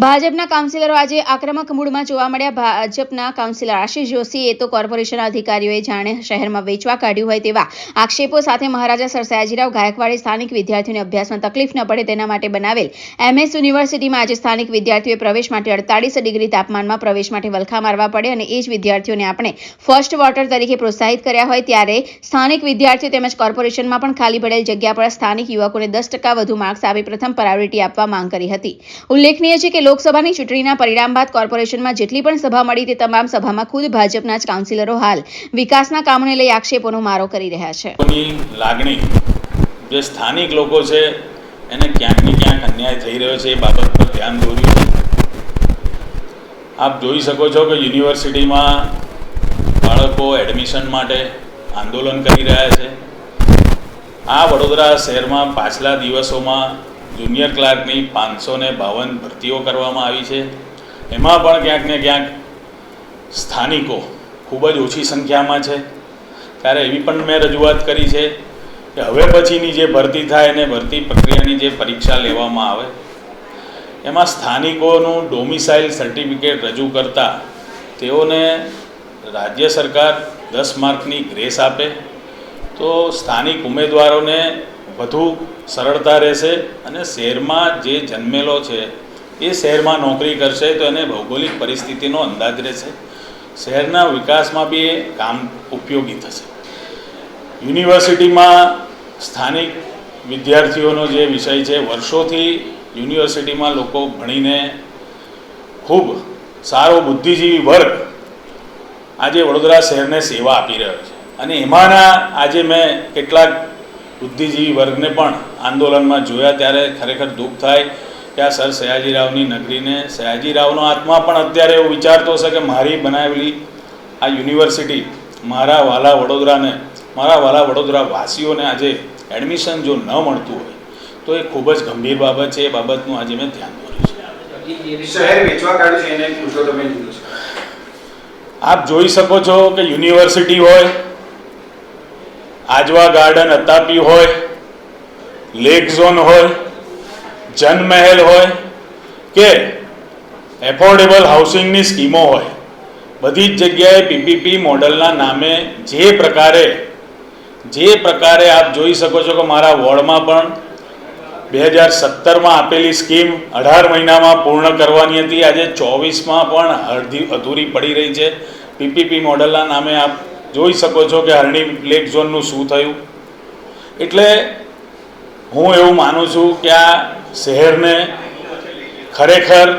ભાજપના કાઉન્સિલરો આજે આક્રમક મૂડમાં જોવા મળ્યા. ભાજપના કાઉન્સિલર આશીષ જોશીએ તો કોર્પોરેશનના અધિકારીઓએ જાણે શહેરમાં વેચવા કાઢ્યું હોય તેવા આક્ષેપો સાથે મહારાજા સર ગાયકવાડે સ્થાનિક વિદ્યાર્થીઓને અભ્યાસમાં તકલીફ ન પડે તેના માટે બનાવેલ એમએસ યુનિવર્સિટીમાં આજે સ્થાનિક વિદ્યાર્થીઓએ પ્રવેશ માટે અડતાળીસ ડિગ્રી તાપમાનમાં પ્રવેશ માટે વલખા મારવા પડે અને એ જ વિદ્યાર્થીઓને આપણે ફર્સ્ટ વોટર તરીકે પ્રોત્સાહિત કર્યા હોય ત્યારે સ્થાનિક વિદ્યાર્થીઓ તેમજ કોર્પોરેશનમાં પણ ખાલી પડેલ જગ્યા પર સ્થાનિક યુવકોને દસ ટકા વધુ માર્ક્સ આપી પ્રથમ પ્રાયોરિટી આપવા માંગ કરી હતી. ઉલ્લેખનીય છે કે લોકસભાની ચૂંટણીના પરિણામ બાદ કોર્પોરેશનમાં જેટલી પણ સભા મળી તે તમામ સભામાં ખુદ ભાજપના જ કાઉન્સિલરો હાલ વિકાસના કામોને લઈ આક્ષેપોનો મારો કરી રહ્યા છે. લાગણી, જે સ્થાનિક લોકો છે, એને ક્યાંક ને ક્યાંક અન્યાય થઈ રહ્યો છે એ બાબત પર ધ્યાન દોર્યું. આપ જોઈ શકો છો કે યુનિવર્સિટીમાં બાળકો એડમિશન માટે આંદોલન કરી રહ્યા છે. આ વડોદરા શહેરમાં પાછલા દિવસોમાં જુનિયર ક્લાર્કની પાંચસો ને બાવન ભરતીઓ કરવામાં આવી છે. એમાં પણ ક્યાંક ને ક્યાંક સ્થાનિકો ખૂબ જ ઓછી સંખ્યામાં છે. ત્યારે એવી પણ મેં રજૂઆત કરી છે કે હવે પછીની જે ભરતી થાય અને ભરતી પ્રક્રિયાની જે પરીક્ષા લેવામાં આવે, એમાં સ્થાનિકોનું ડોમિસાઇલ સર્ટિફિકેટ રજૂ કરતા તેઓને રાજ્ય સરકાર દસ માર્કની ગ્રેસ આપે. તો સ્થાનિક ઉમેદવારોને વધુ સરળતા રહેશે અને શહેરમાં જે જન્મેલો છે, એ શહેરમાં નોકરી કરશે તો એને ભૌગોલિક પરિસ્થિતિનો અંદાજ રહેશે. શહેરના વિકાસમાં બી એ કામ ઉપયોગી થશે. યુનિવર્સિટીમાં સ્થાનિક વિદ્યાર્થીઓનો જે વિષય છે, વર્ષોથી યુનિવર્સિટીમાં લોકો ભણીને ખૂબ સારો બુદ્ધિજીવી વર્ગ આજે વડોદરા શહેરને સેવા આપી રહ્યો છે. અને એમાંના આજે મેં કેટલાક બુદ્ધિજીવી વર્ગને પણ આંદોલનમાં જોયા ત્યારે ખરેખર દુઃખ થાય કે આ સર સયાજીરાવની નગરીને સયાજીરાવનો આત્મા પણ અત્યારે એવું વિચારતો હશે કે મારી બનાવેલી આ યુનિવર્સિટી મારા વાલા વડોદરાને મારા વાલા વડોદરા વાસીઓને આજે એડમિશન જો ન મળતું હોય તો એ ખૂબ જ ગંભીર બાબત છે. એ બાબતનું આજે મેં ધ્યાન દોર્યું છે. આપ જોઈ શકો છો કે યુનિવર્સિટી હોય આજવા ગાર્ડન અતાપી હોય, લેક ઝોન હોય, જનમહેલ હોય કે એફોર્ડેબલ હાઉસિંગની સ્કીમો હોય, બધી જ જગ્યાએ પીપીપી મોડલના નામે જે પ્રકારે જે પ્રકારે આપ જોઈ શકો છો કે મારા વોર્ડમાં પણ બે હજાર સત્તરમાં આપેલી સ્કીમ અઢાર મહિનામાં પૂર્ણ કરવાની હતી. આજે ચોવીસમાં પણ અડધી અધૂરી પડી રહી છે. પીપીપી મોડલના નામે આપ જોઈ શકો છો કે હરણી લેક ઝોનનું શું થયું. એટલે હું એવું માનું છું કે આ શહેરને ખરેખર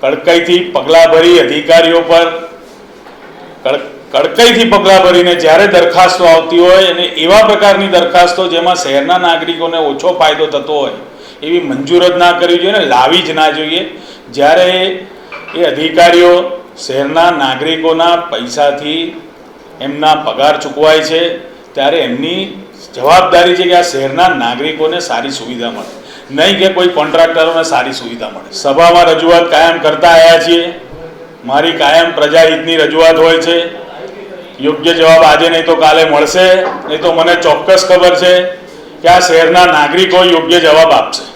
કડકાઈથી પગલાં ભરી અધિકારીઓ પર, કડ- કડકાઈથી પગલાં ભરીને જ્યારે દરખાસ્તો આવતી હોય અને એવા પ્રકારની દરખાસ્તો જેમાં શહેરના નાગરિકોને ઓછો ફાયદો થતો હોય, એવી મંજૂર જ ના કરવી જોઈએ ને લાવી જ ના જોઈએ. જ્યારે એ અધિકારીઓ શહેરના નાગરિકોના પૈસાથી એમના પગાર ચૂકવાય છે, ત્યારે એમની જવાબદારી છે કે આ શહેરના નાગરિકોને સારી સુવિધા મળે. નહીં કે કોઈ કોન્ટ્રાક્ટરોને સારી સુવિધા મળે. સભામાં રજૂઆત કાયમ કરતા આવ્યા છીએ. મારી કાયમ પ્રજાહિતની રજૂઆત હોય છે. યોગ્ય જવાબ આજે નહીં તો કાલે મળશે. નહીં તો મને ચોક્કસ ખબર છે કે આ શહેરના નાગરિકો યોગ્ય જવાબ આપશે.